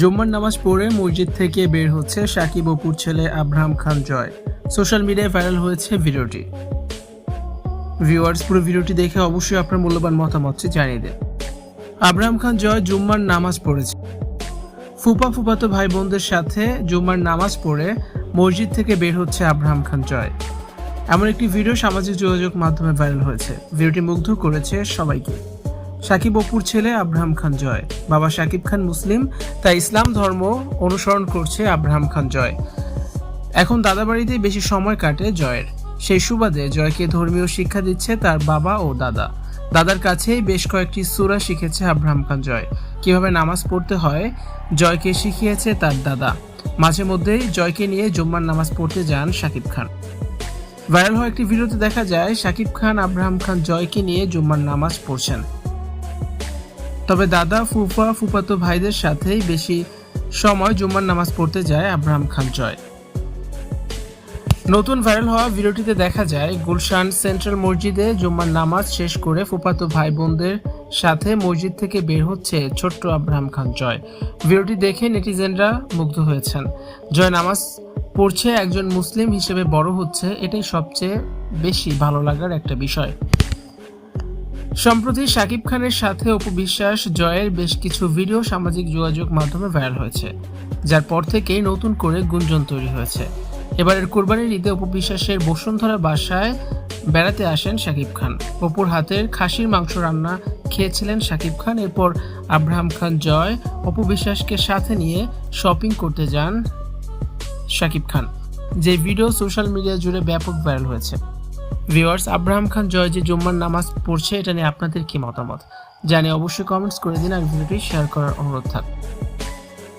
জুম্মার নামাজ পড়ে মসজিদ থেকে বের হচ্ছে সাকিব অপুর ছেলে আব্রাহাম খান জয়। সোশ্যাল মিডিয়ায় ভাইরাল হয়েছে ভিডিওটি। ভিউয়ার্স, পুরো ভিডিওটি দেখে অবশ্যই আপনার মূল্যবান মতামতটি জানিয়ে দেন। আব্রাহাম খান জয় জুম্মার নামাজ পড়েছে। ফুপা ফুপাতো ভাই বোনদের সাথে জুম্মার নামাজ পড়ে মসজিদ থেকে বের হচ্ছে আব্রাহাম খান জয়। এমন একটি ভিডিও সামাজিক যোগাযোগ মাধ্যমে ভাইরাল হয়েছে। ভিডিওটি মুগ্ধ করেছে সবাইকে। সাকিব অপুর ছেলে আব্রাহাম খান জয়। বাবা সাকিব খান মুসলিম, তাই ইসলাম ধর্ম অনুসরণ করছে আব্রাহাম খান জয়। এখন দাদা বাড়িতেই বেশি সময় কাটে জয়ের। সেই সুবাদে জয়কে ধর্মীয় শিক্ষা দিচ্ছে তার বাবা ও দাদা। দাদার কাছেই বেশ কয়েকটি সুরা শিখেছে আব্রাহাম খান জয়। কীভাবে নামাজ পড়তে হয়, জয়কে শিখিয়েছে তার দাদা। মাঝে মধ্যেই জয়কে নিয়ে জুম্মার নামাজ পড়তে যান সাকিব খান। ভাইরাল হওয়া একটি ভিডিওতে দেখা যায়, সাকিব খান আব্রাহাম খান জয়কে নিয়ে জুম্মার নামাজ পড়ছেন। তবে দাদা, ফুফা, ফুফাতো ভাইদের সাথেই বেশি সময় জুম্মার নামাজ পড়তে যায় আব্রাহাম খান জয়। নতুন ভাইরাল হওয়া ভিডিওটিতে দেখা যায়, গুলশান সেন্ট্রাল মসজিদে জুম্মার নামাজ শেষ করে ফুপাতো ভাই বোনদের সাথে মসজিদ থেকে বের হচ্ছে ছোট্ট আব্রাহাম খান জয়। ভিডিওটি দেখে নেটিজেনরা মুগ্ধ হয়েছেন। জয় নামাজ পড়ছে একজন মুসলিম হিসেবে বড় হচ্ছে, এটাই সবচেয়ে বেশি ভালো লাগার একটা বিষয়। সম্প্রতি শাকিব খানের সাথে অপু বিশ্বাস জয়ের বেশ কিছু ভিডিও সামাজিক যোগাযোগ মাধ্যমে ভাইরাল হয়েছে, যার পর থেকেই নতুন করে গুঞ্জন তৈরি হয়েছে। এবারের কোরবানির ঈদে অপু বিশ্বাসের বসুন্ধরা বাসায় বেড়াতে আসেন শাকিব খান। অপুর হাতের খাসির মাংস রান্না খেয়েছিলেন শাকিব খান। এরপর আব্রাহাম খান জয় অপু বিশ্বাসকে সাথে নিয়ে শপিং করতে যান শাকিব খান, যে ভিডিও সোশ্যাল মিডিয়া জুড়ে ব্যাপক ভাইরাল হয়েছে। ভিউয়ার্স, আব্রাহাম খান জয় যে জুম্মার নামাজ পড়ছে, এটা নিয়ে আপনাদের কি মতামত? জানিয়ে অবশ্যই কমেন্টস করে দিন, আর ভিডিওটি শেয়ার করার অনুরোধ থাকবে।